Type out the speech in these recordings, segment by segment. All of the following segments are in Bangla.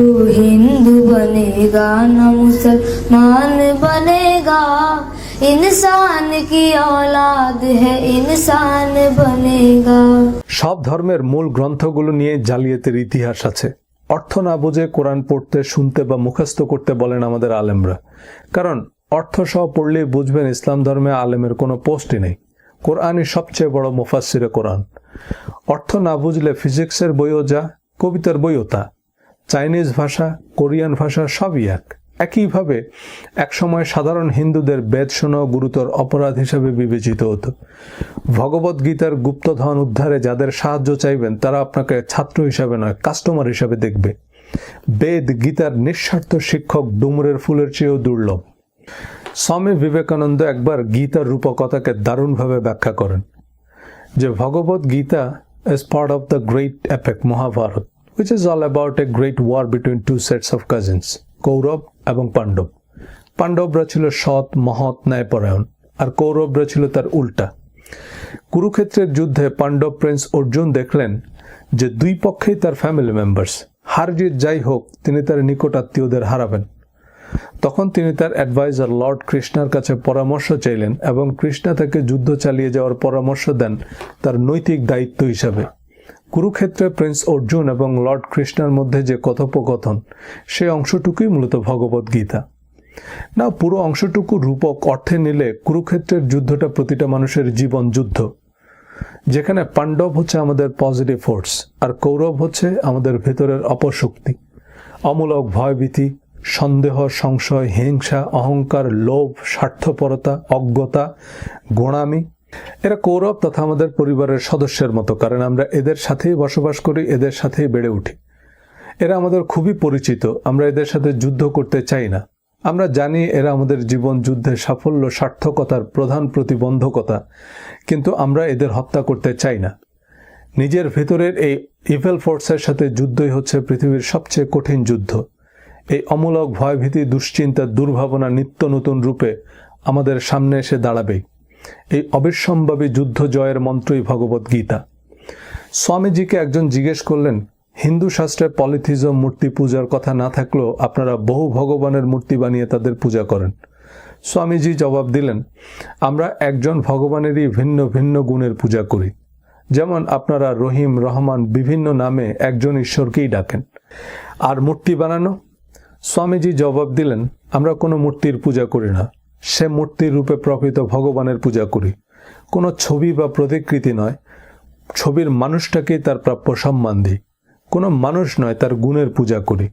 तू हिंदू बनेगा ना मुसलमान बनेगा इंसान की औलाद है इंसान बनेगा সব ধর্মের মূল গ্রন্থগুলো নিয়ে জালিয়াতের ইতিহাস আছে অর্থ না বুঝে কোরআন পড়তে শুনতে বা মুখস্থ করতে বলেন আমাদের আলেমরা কারণ অর্থ সহ পড়লেই বুঝবেন ইসলাম ধর্মে আলেমের কোনো পোস্টই নেই কোরআনই সবচেয়ে বড় মুফাসিরে কোরআন অর্থ না বুঝলে ফিজিক্সের বইও যা কবিতার বইও তা চাইনিজ ভাষা কোরিয়ান ভাষা সবই এক। একইভাবে একসময় সাধারণ হিন্দুদের বেদ শোনা গুরুতর অপরাধ হিসেবে বিবেচিত হতো। ভগবত গীতার গুপ্তধন উদ্ধারে যাদের সাহায্য চাইবেন তারা আপনাকে ছাত্র হিসাবে নয় কাস্টমার হিসাবে দেখবে। বেদ গীতার নিঃস্বার্থ শিক্ষক ডুমুরের ফুলের চেয়েও দুর্লভ। স্বামী বিবেকানন্দ একবার গীতার রূপকথাকে দারুণভাবে ব্যাখ্যা করেন যে Bhagavad Gita is part of the great epic Mahabharat, which is all about a great war between two sets of cousins, Kaurava এবং পাণ্ডব পাণ্ডবরা ছিল সৎ মহৎ ন্যায়পরায়ণ আর কৌরবরা ছিল তার উল্টা কুরুক্ষেত্রের যুদ্ধে পাণ্ডব প্রিন্স অর্জুন দেখলেন যে দুই পক্ষেই তার ফ্যামিলি মেম্বার্স হার জিত যাই হোক তিনি তার নিকট আত্মীয়দের হারাবেন তখন তিনি তার অ্যাডভাইজার লর্ড কৃষ্ণার কাছে পরামর্শ চাইলেন এবং কৃষ্ণা তাকে যুদ্ধ চালিয়ে যাওয়ার পরামর্শ দেন তার নৈতিক দায়িত্ব হিসাবে কুরুক্ষেত্রে প্রিন্স অর্জুন এবং লর্ড কৃষ্ণার মধ্যে যে কথোপকথন, সেই অংশটুকুই মূলত ভগবত গীতা। না, পুরো অংশটুকু রূপক অর্থে নিলে কুরুক্ষেত্রের যুদ্ধটা প্রতিটা মানুষের জীবন যুদ্ধ। যেখানে পাণ্ডব হচ্ছে আমাদের পজিটিভ ফোর্স আর কৌরব হচ্ছে আমাদের ভেতরের অপশক্তি অমূলক ভয়ভীতি, সন্দেহ, সংশয়, হিংসা, অহংকার, লোভ, স্বার্থপরতা, অজ্ঞতা, গোড়ামি এরা কৌরব তথা আমাদের পরিবারের সদস্যের মতো, কারণ আমরা এদের সাথেই বসবাস করি, এদের সাথেই বেড়ে উঠি। এরা আমাদের খুবই পরিচিত, আমরা এদের সাথে যুদ্ধ করতে চাই না। আমরা জানি এরা আমাদের জীবন যুদ্ধের সাফল্য, সার্থকতার প্রধান প্রতিবন্ধকতা, কিন্তু আমরা এদের হত্যা করতে চাই না। নিজের ভেতরের এই ইভেল ফোর্সের সাথে যুদ্ধই হচ্ছে পৃথিবীর সবচেয়ে কঠিন যুদ্ধ। এই অমূলক ভয়ভীতি, দুশ্চিন্তা, দুর্ভাবনা নিত্য নতুন রূপে আমাদের সামনে এসে দাঁড়াবেই। এই অবিসম্ভাবী যুদ্ধ জয়ের মন্ত্রই ভগবত গীতা। স্বামীজিকে একজন জিজ্ঞেস করলেন, হিন্দু শাস্ত্রে পলিথিজম, মূর্তি পূজার কথা না থাকলেও আপনারা বহু ভগবানের মূর্তি বানিয়ে তাদের পূজা করেন? স্বামীজি জবাব দিলেন, আমরা একজন ভগবানেরই ভিন্ন ভিন্ন গুণের পূজা করি। যেমন আপনারা রহিম, রহমান বিভিন্ন নামে একজন ঈশ্বরকেই ডাকেন। আর মূর্তি বানানো? স্বামীজি জবাব দিলেন, আমরা কোনো মূর্তির পূজা করি না। সে মূর্তির রূপে প্রকৃত ভগবানের পূজা করি। কোনো ছবি বা প্রতিকৃতি নয়। ছবির মানুষটাকেই তার প্রাপ্য সম্মান দিই। কোনো মানুষ নয় তার গুণের পূজা করি।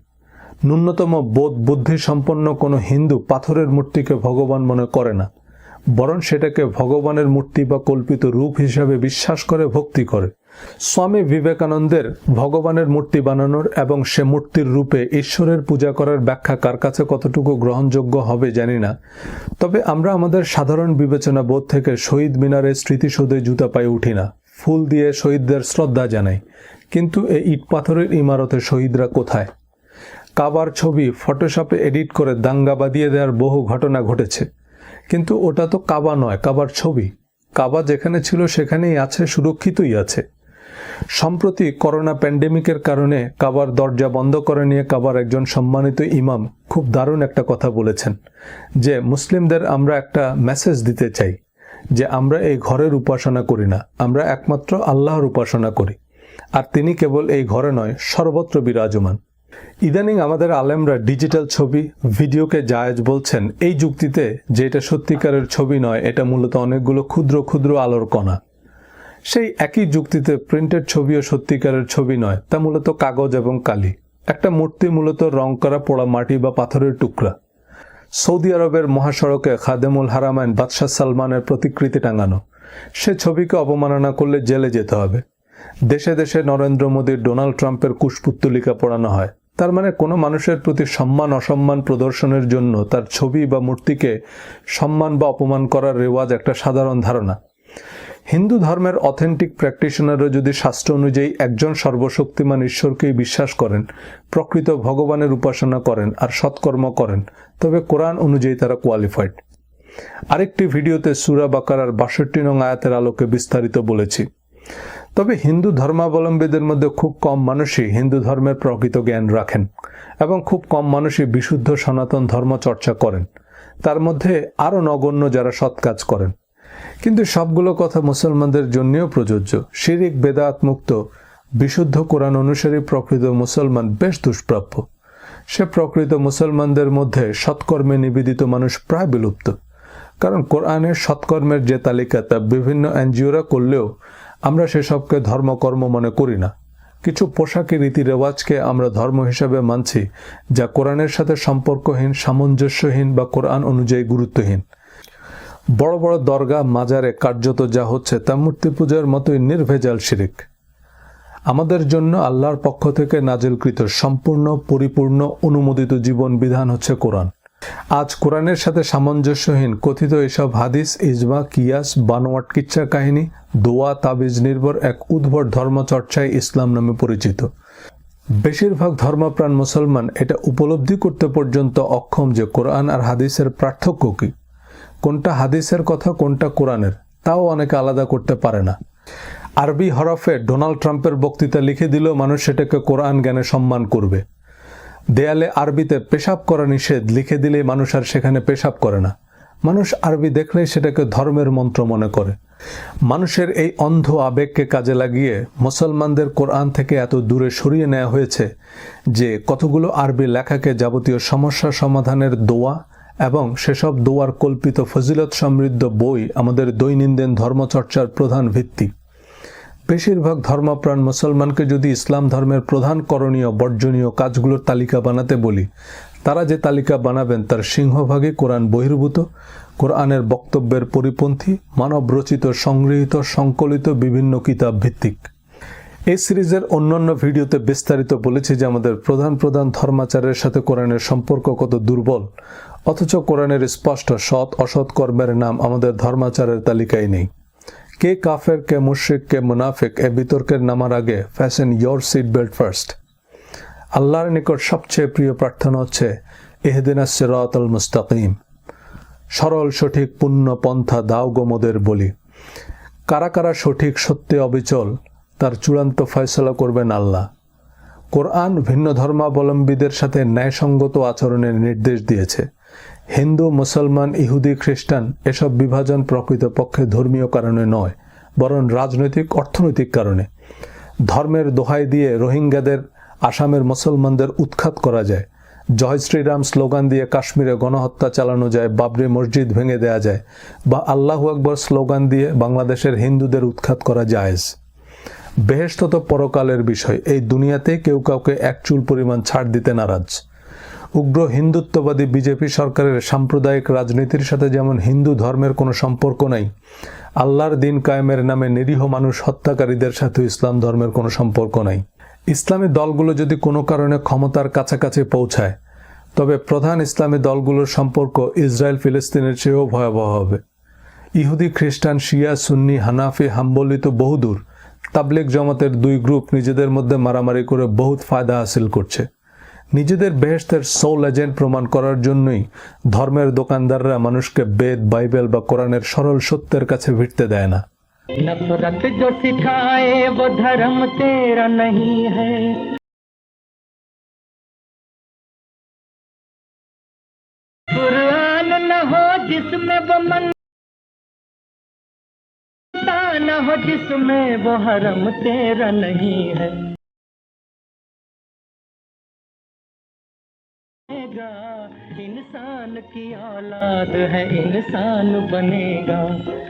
ন্যূনতম বোধ বুদ্ধি সম্পন্ন কোনো হিন্দু পাথরের মূর্তিকে ভগবান মনে করে না। বরং সেটাকে ভগবানের মূর্তি বা কল্পিত রূপ হিসাবে বিশ্বাস করে, ভক্তি করে। স্বামী বিবেকানন্দের ভগবানের মূর্তি বানানোর এবং সে মূর্তির রূপে ঈশ্বরের পূজা করার ব্যাখ্যা কার কাছে কতটুকু গ্রহণযোগ্য হবে জানি না। তবে আমরা আমাদের সাধারণ বিবেচনা বোধ থেকে শহীদ মিনারে স্মৃতিসৌধে জুতা পায়ে উঠি না। ফুল দিয়ে শহীদদের শ্রদ্ধা জানাই। কিন্তু এই ইট পাথরের ইমারতে শহীদরা কোথায়? কাবার ছবি ফটোশপে এডিট করে দাঙ্গা বাদিয়ে দেওয়ার বহু ঘটনা ঘটেছে। কিন্তু ওটা তো কাবা নয়, কাবার ছবি। কাবা যেখানে ছিল সেখানেই আছে, সুরক্ষিতই আছে। সম্প্রতি করোনা প্যান্ডেমিকের কারণে কাবার দরজা বন্ধ করে নিয়ে কাবার একজন সম্মানিত ইমাম খুব দারুণ একটা কথা বলেছেন যে, মুসলিমদের আমরা একটা মেসেজ দিতে চাই যে, আমরা এই ঘরের উপাসনা করি না, আমরা একমাত্র আল্লাহর উপাসনা করি। আর তিনি কেবল এই ঘরে নয়, সর্বত্র বিরাজমান। ইদানিং আমাদের আলেমরা ডিজিটাল ছবি, ভিডিওকে জায়েজ বলছেন। এই যুক্তিতে যে এটা সত্যিকারের ছবি নয়, এটা মূলত অনেকগুলো ক্ষুদ্র ক্ষুদ্র আলোর কণা। সেই একই যুক্তিতে প্রিন্টেড ছবিও সত্যিকারের ছবি নয়, তা মূলত কাগজ এবং কালি। একটা মূর্তি মূলত রং করা পোড়া মাটি বা পাথরের টুকরা। সৌদি আরবের মহাসড়কে খাদেমুল হারামাইন বাদশাহ সালমানের প্রতিকৃতি টাঙানো। সে ছবিকে অবমাননা করলে জেলে যেতে হবে। দেশে দেশে নরেন্দ্র মোদীর ডোনাল্ড ট্রাম্পের কুশপুত্তলিকা পড়ানো হয়। তার মানে কোনো মানুষের প্রতি সম্মান, অসম্মান প্রদর্শনের জন্য তার ছবি বা মূর্তিকে সম্মান বা অপমান করার রেওয়াজ একটা সাধারণ ধারণা। হিন্দু ধর্মের অথেন্টিক প্র্যাকটিশনাররা যদি শাস্ত্র অনুযায়ী একজন সর্বশক্তিমান ঈশ্বরকেই বিশ্বাস করেন, প্রকৃত ভগবানের উপাসনা করেন আর সৎকর্ম করেন, তবে কোরআন অনুযায়ী তারা কোয়ালিফাইড আরেকটি ভিডিওতে সুরা বাকারার বাষট্টি নং আয়াতের আলোকে বিস্তারিত বলেছি। তবে হিন্দু ধর্মাবলম্বীদের মধ্যে খুব কম মানুষই হিন্দু ধর্মের প্রকৃত জ্ঞান রাখেন এবং খুব কম মানুষই বিশুদ্ধ সনাতন ধর্ম চর্চা করেন। তার মধ্যে আরও নগণ্য যারা সৎ কাজ করেন। কিন্তু সবগুলো কথা মুসলমানদের জন্যও প্রযোজ্য। শিরিক, বেদাত মুক্ত, বিশুদ্ধ কোরআন অনুসারী প্রকৃত মুসলমান বেশ দুষ্প্রাপ্য। সে প্রকৃত মুসলমানদের মধ্যে সৎকর্মে নিবেদিত মানুষ প্রায় বিলুপ্ত। কারণ কোরআনের সৎকর্মের যে তালিকা তা বিভিন্ন এনজিওরা করলেও আমরা সেসবকে ধর্মকর্ম মনে করি না। কিছু পোশাকি রীতি রেওয়াজকে আমরা ধর্ম হিসাবে মানছি, যা কোরআনের সাথে সম্পর্কহীন, সামঞ্জস্যহীন বা কোরআন অনুযায়ী গুরুত্বহীন। বড় বড় দরগা মাজারে কার্যত যা হচ্ছে তা মূর্তি পূজার মতোই নির্ভেজাল শিরিক। আমাদের জন্য আল্লাহর পক্ষ থেকে নাজিলকৃত সম্পূর্ণ, পরিপূর্ণ, অনুমোদিত জীবন বিধান হচ্ছে কোরআন। আজ কোরআনের সাথে সামঞ্জস্যহীন কথিত এসব হাদিস, ইজমা, কিয়াস, বানোয়াট কিচ্ছা কাহিনী, দোয়া, তাবিজ নির্ভর এক উদ্ভট ধর্মচর্চায় ইসলাম নামে পরিচিত। বেশিরভাগ ধর্মপ্রাণ মুসলমান এটা উপলব্ধি করতে পর্যন্ত অক্ষম যে কোরআন আর হাদিসের পার্থক্য কী। কোনটা হাদিসের কথা, কোনটা কোরআনের, তাও অনেকে আলাদা করতে পারে না। আরবি হরফে ডোনাল্ড ট্রাম্পের বক্তৃতা লিখে দিলেও মানুষ সেটাকে কোরআন জ্ঞানে সম্মান করবে। দেয়ালে আরবিতে পেশাব করা নিষেধ লিখে দিলে মানুষ আর সেখানে পেশাব করে না। মানুষ আরবি দেখলেই সেটাকে ধর্মের মন্ত্র মনে করে। মানুষের এই অন্ধ আবেগকে কাজে লাগিয়ে মুসলমানদের কোরআন থেকে এত দূরে সরিয়ে নেওয়া হয়েছে যে কতগুলো আরবি লেখাকে যাবতীয় সমস্যা সমাধানের দোয়া এবং সেসব দোয়ার কল্পিত ফজিলত সমৃদ্ধ বই আমাদের দৈনন্দিন ধর্মচর্চার প্রধান ভিত্তি। বেশিরভাগ ধর্মপ্রাণ মুসলমানকে যদি ইসলাম ধর্মের প্রধান করণীয় বর্জনীয় কাজগুলোর তালিকা বানাতে বলি, তারা যে তালিকা বানাবেন তার সিংহভাগই কোরআন বহির্ভূত, কোরআনের বক্তব্যের পরিপন্থী মানব রচিত সংগৃহীত, সংকলিত বিভিন্ন কিতাব ভিত্তিক। এই সিরিজের অন্যান্য ভিডিওতে বিস্তারিত বলেছি যে আমাদের প্রধান প্রধান ধর্মাচারের সাথে কোরআনের সম্পর্ক কত দুর্বল। অথচ কোরআনের স্পষ্ট সৎ, অসৎ কর্মের নাম আমাদের ধর্মাচারের তালিকায় নেই। কে কাফের, কে মুশ্রিক, কে মুনাফিক, এ বিতর্কের নামার আগে fasten your seat belt first আল্লাহর নিকট সবচেয়ে প্রিয় প্রার্থনা হচ্ছে এহদিন সিরাতাল মুস্তাকিম। সরল, সঠিক পুণ্য পন্থা দাও গোমদের বলি। কারা কারা সঠিক, সত্যে অবিচল তার চূড়ান্ত ফয়সলা করবেন আল্লাহ। কোরআন ভিন্ন ধর্মাবলম্বীদের সাথে ন্যায়সঙ্গত আচরণের নির্দেশ দিয়েছে। হিন্দু, মুসলমান, ইহুদি, খ্রিস্টান এসব বিভাজন প্রকৃতপক্ষে ধর্মীয় কারণে নয়, বরং রাজনৈতিক, অর্থনৈতিক কারণে। ধর্মের দোহাই দিয়ে রোহিঙ্গাদের, আসামের মুসলমানদের উৎখাত করা যায়। জয় শ্রীরাম স্লোগান দিয়ে কাশ্মীরে গণহত্যা চালানো যায়, বাবরি মসজিদ ভেঙে দেয়া যায় বা আল্লাহু আকবর স্লোগান দিয়ে বাংলাদেশের হিন্দুদের উৎখাত করা জায়েজ। বেহেস্ত তো পরকালের বিষয়। এই দুনিয়াতে কেউ কাউকে এক চুল পরিমাণ ছাড় দিতে নারাজ। উগ্র হিন্দুত্ববাদী বিজেপি সরকারের সাম্প্রদায়িক রাজনীতির সাথে যেমন হিন্দু ধর্মের কোনো সম্পর্ক নাই, আল্লাহর দিন কায়েমের নামে নিরীহ মানুষ হত্যাকারীদের সাথে ইসলাম ধর্মের কোনো সম্পর্ক নাই। ইসলামী দলগুলো যদি কোনো কারণে ক্ষমতার কাছাকাছি পৌঁছায়, তবে প্রধান ইসলামী দলগুলোর সম্পর্ক ইসরায়েল ফিলিস্তিনের চেয়েও ভয়াবহ হবে। ইহুদি, খ্রিস্টান, শিয়া, সুন্নি, হানাফি, হাম্বলি তো বহুদূর তাবলিক জমাতের দুই গ্রুপ নিজেদের মধ্যে মারামারি করে বহুত ফায়দা হাসিল করছে নিজেদের বেহেস্তের সোল এজেন্ট প্রমাণ করার জন্যই ধর্মের দোকানদাররা মানুষকে বেদ বাইবেল বা কোরআনের সরল সত্যের কাছে ভিড়তে দেয় না नफरत जो सिखाए वो धर्म तेरा नहीं है कुरान न हो जिसमें वो मन हो जिसमें वो हरम तेरा नहीं है? इंसान की औलाद है इंसान बनेगा।